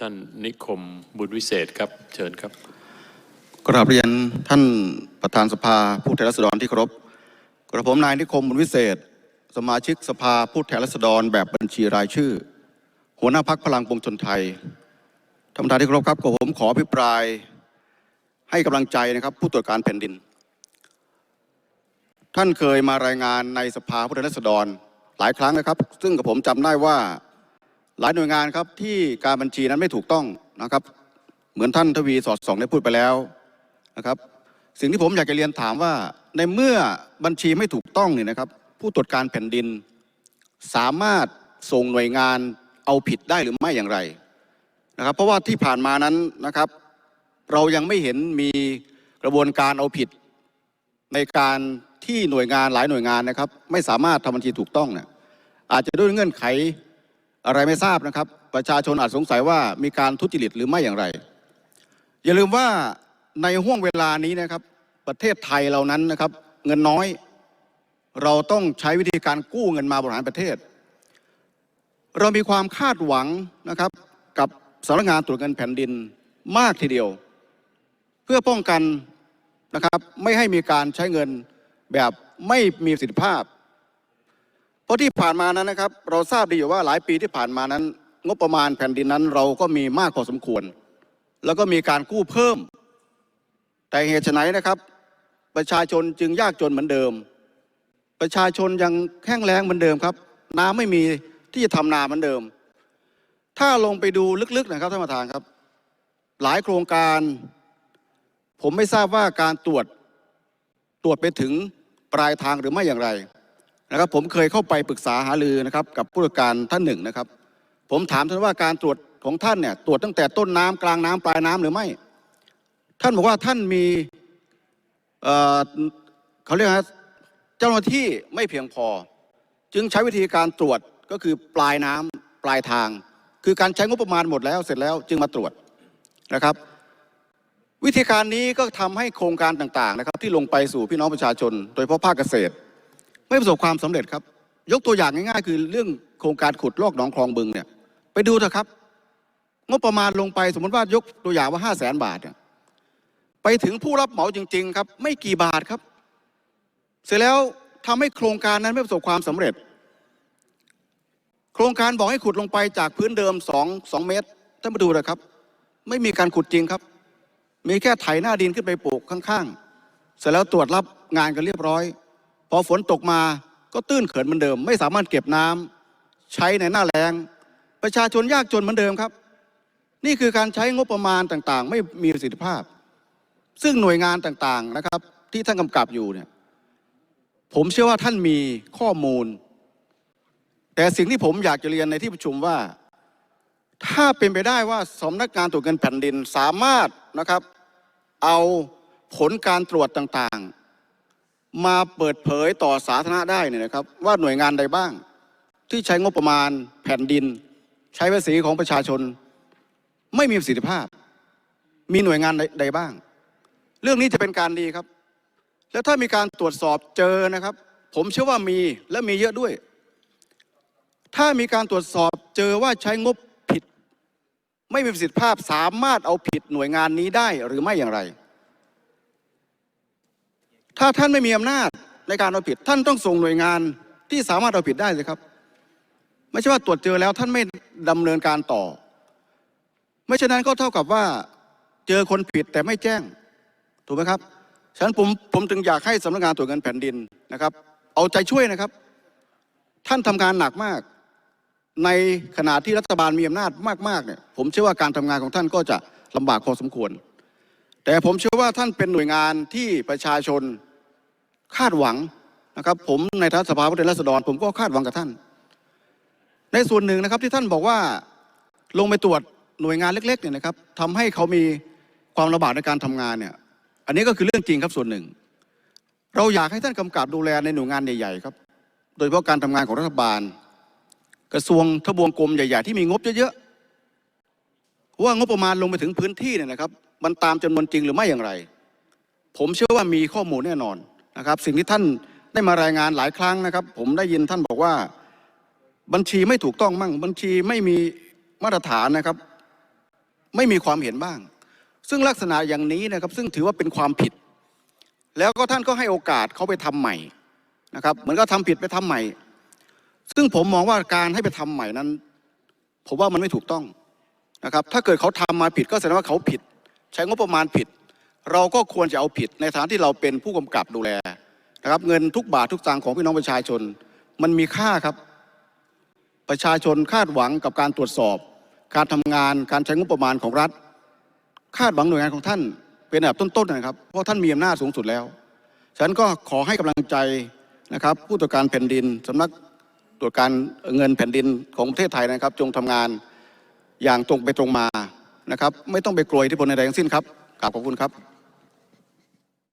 ท่านนิคมบุญวิเศษครับเชิญครับกราบเรียนท่านประธานสภาผู้แทนราษฎรที่เคารพกระผมนายนิคมบุญวิเศษ สมาชิกสภาผู้แทนราษฎรแบบบัญชีรายชื่อ หัวหน้าพักพลังปวงชนไทยท่านประธานที่เคารพครับกับผมขออภิปรายให้กำลังใจนะครับ ผู้ตรวจการแผ่นดิน ท่านเคยมารายงานในสภาผู้แทนราษฎรหลายครั้งนะครับ ซึ่งกับผมจำได้ว่า หลายหน่วยงานครับที่การบัญชีนั้นไม่ถูกต้องนะครับ เหมือนท่านทวีสอดส่องได้พูดไปแล้วนะครับ สิ่งที่ผมอยากจะเรียนถามว่า ในเมื่อบัญชีไม่ถูกต้องเนี่ยนะครับ ผู้ตรวจการแผ่นดิน สามารถส่งหน่วยงานเอาผิดได้หรือไม่อย่างไรนะครับ เพราะว่าที่ผ่านมานั้นนะครับ เรายังไม่เห็นมีกระบวนการเอาผิด ในการที่หน่วยงานหลายหน่วยงานนะครับ ไม่สามารถทำบัญชีถูกต้องเนี่ยอาจจะด้วยเงื่อนไข อะไรไม่ทราบนะครับ ประชาชนอาจสงสัยว่ามีการทุจริตหรือไม่อย่างไร อย่าลืมว่าในห่วงเวลานี้นะครับ ประเทศไทยเรานั้นนะครับ เงินน้อย เราต้องใช้วิธีการกู้เงินมาบริหารประเทศ เรามีความคาดหวังนะครับ กับสำนักงานตรวจเงินแผ่นดินมากทีเดียว เพื่อป้องกันนะครับ ไม่ให้มีการใช้เงินแบบไม่มีประสิทธิภาพ เพราะที่ผ่านมานั้นนะครับ เราทราบดีอยู่ว่าหลายปีที่ผ่านมานั้น งบประมาณแผ่นดินนั้นเราก็มีมากพอสมควร แล้วก็มีการกู้เพิ่ม แต่เหตุไฉนนะครับ ประชาชนจึงยากจนเหมือนเดิม ประชาชนยังแห้งแล้งเหมือนเดิมครับ น้ำไม่มีที่จะทำนาเหมือนเดิม ถ้าลงไปดูลึกๆนะครับท่านประธานครับ หลายโครงการ ผมไม่ทราบว่าการตรวจตรวจไปถึงปลายทางหรือไม่อย่างไร นะครับผมเคยเข้าไปปรึกษาหารือนะครับกับผู้จัดการท่านหนึ่งนะครับ ผมถามท่านว่าการตรวจของท่านเนี่ยตรวจตั้งแต่ต้นน้ำกลางน้ำปลายน้ำหรือไม่ ท่านบอกว่าท่านมีเเขาเรียกว่าเจ้าหน้าที่ไม่เพียงพอ จึงใช้วิธีการตรวจก็คือปลายน้ำปลายทาง คือการใช้งบประมาณหมดแล้วเสร็จแล้วจึงมาตรวจนะครับ วิธีการนี้ก็ทำให้โครงการต่างๆนะครับ ที่ลงไปสู่พี่น้องประชาชน โดยเฉพาะภาคเกษตร ไม่ประสบความสำเร็จครับ ยกตัวอย่างง่ายๆ คือเรื่องโครงการขุดลอกหนองคลองบึงเนี่ย ไปดูเถอะครับ งบประมาณลงไปสมมติว่ายกตัวอย่างว่าห้าแสนบาทเนี่ยไปถึงผู้รับเหมาจริง ๆ ครับ ไม่กี่บาทครับ เสร็จแล้วทำให้โครงการนั้นไม่ประสบความสำเร็จ โครงการบอกให้ขุดลงไปจากพื้นเดิมสองสองเมตรท่านมาดูนะครับ ไม่มีการขุดจริงครับ มีแค่ไถหน้าดินขึ้นไปปลูกข้างๆ เสร็จแล้วตรวจรับงานกันเรียบร้อย พอฝนตกมาก็ตื้นเขินเหมือนเดิม ไม่สามารถเก็บน้ำใช้ในหน้าแล้งประชาชนยากจนเหมือนเดิมครับ นี่คือการใช้งบประมาณต่างๆ ไม่มีประสิทธิภาพ ซึ่งหน่วยงานต่างๆนะครับ ที่ท่านกำกับอยู่เนี่ยผมเชื่อว่าท่านมีข้อมูล แต่สิ่งที่ผมอยากจะเรียนในที่ประชุมว่า ถ้าเป็นไปได้ว่าสำนักงานตรวจเงินแผ่นดินสามารถนะครับ เอาผลการตรวจต่างๆ มาเปิดเผยต่อสาธารณะได้เนี่ยนะครับ ว่าหน่วยงานใดบ้าง ที่ใช้งบประมาณแผ่นดิน ใช้ภาษีของประชาชน ไม่มีประสิทธิภาพ มีหน่วยงานใดใดบ้าง เรื่องนี้จะเป็นการดีครับ แล้วถ้ามีการตรวจสอบเจอนะครับ ผมเชื่อว่ามีและมีเยอะด้วย ถ้ามีการตรวจสอบเจอว่าใช้งบผิด ไม่มีประสิทธิภาพสามารถเอาผิดหน่วยงานนี้ได้หรือไม่อย่างไร ถ้าท่านไม่มีอำนาจในการเอาผิด ท่านต้องส่งหน่วยงานที่สามารถเอาผิดได้เลยครับ ไม่ใช่ว่าตรวจเจอแล้วท่านไม่ดำเนินการต่อ ไม่เช่นนั้นก็เท่ากับว่าเจอคนผิดแต่ไม่แจ้ง ถูกไหมครับฉะนั้นผมผมจึงอยากให้สำนักงานตรวจเงินแผ่นดินนะครับ เอาใจช่วยนะครับ ท่านทำงานหนักมาก ในขณะที่รัฐบาลมีอำนาจมากๆเนี่ยผมเชื่อว่าการทำงานของท่านก็จะลำบากพอสมควร แต่ผมเชื่อว่าท่านเป็นหน่วยงานที่ประชาชน คาดหวังนะครับ ผมในฐานะสภาผู้แทนราษฎร ผมก็คาดหวังกับท่าน ในส่วนหนึ่งนะครับที่ท่านบอกว่าลงไปตรวจหน่วยงานเล็กๆเนี่ยนะครับทำให้เขามีความลำบากในการทำงานเนี่ย อันนี้ก็คือเรื่องจริงครับส่วนหนึ่ง เราอยากให้ท่านกำกับดูแลในหน่วยงานใหญ่ๆครับ โดยเฉพาะการทำงานของรัฐบาล กระทรวงทบวงกรมใหญ่ๆที่มีงบเยอะๆว่างบประมาณลงไปถึงพื้นที่เนี่ยนะครับ มันตามจำนวนจริงหรือไม่อย่างไร ผมเชื่อว่ามีข้อมูลแน่นอน นะครับสิ่งที่ท่านได้มารายงานหลายครั้งนะครับ ผมได้ยินท่านบอกว่าบัญชีไม่ถูกต้องมั่ง บัญชีไม่มีมาตรฐานนะครับ ไม่มีความเห็นบ้าง ซึ่งลักษณะอย่างนี้นะครับ ซึ่งถือว่าเป็นความผิด แล้วก็ท่านก็ให้โอกาสเขาไปทำใหม่นะครับ เหมือนก็ทำผิดไปทำใหม่ ซึ่งผมมองว่าการให้ไปทำใหม่นั้น ผมว่ามันไม่ถูกต้องนะครับ ถ้าเกิดเขาทำมาผิดก็แสดงว่าเขาผิด ใช้งบประมาณผิด เราก็ควรจะเอาผิดในฐานที่เราเป็นผู้กำกับดูแลนะครับเงินทุกบาททุกสตางค์ของพี่น้องประชาชน มันมีค่าครับ ประชาชนคาดหวังกับการตรวจสอบ การทำงานการใช้งบประมาณของรัฐ คาดหวังหน่วยงานของท่านเป็นอันดับต้นๆนะครับ เพราะท่านมีอำนาจสูงสุดแล้วฉะนั้นก็ขอให้กำลังใจนะครับ ผู้ตรวจการแผ่นดินสำนักตรวจการเงินแผ่นดินของประเทศไทยนะครับ จงทำงานอย่างตรงไปตรงมานะครับ ไม่ต้องไปกลัวอิทธิพลใดๆทั้งสิ้นครับกราบขอบคุณครับ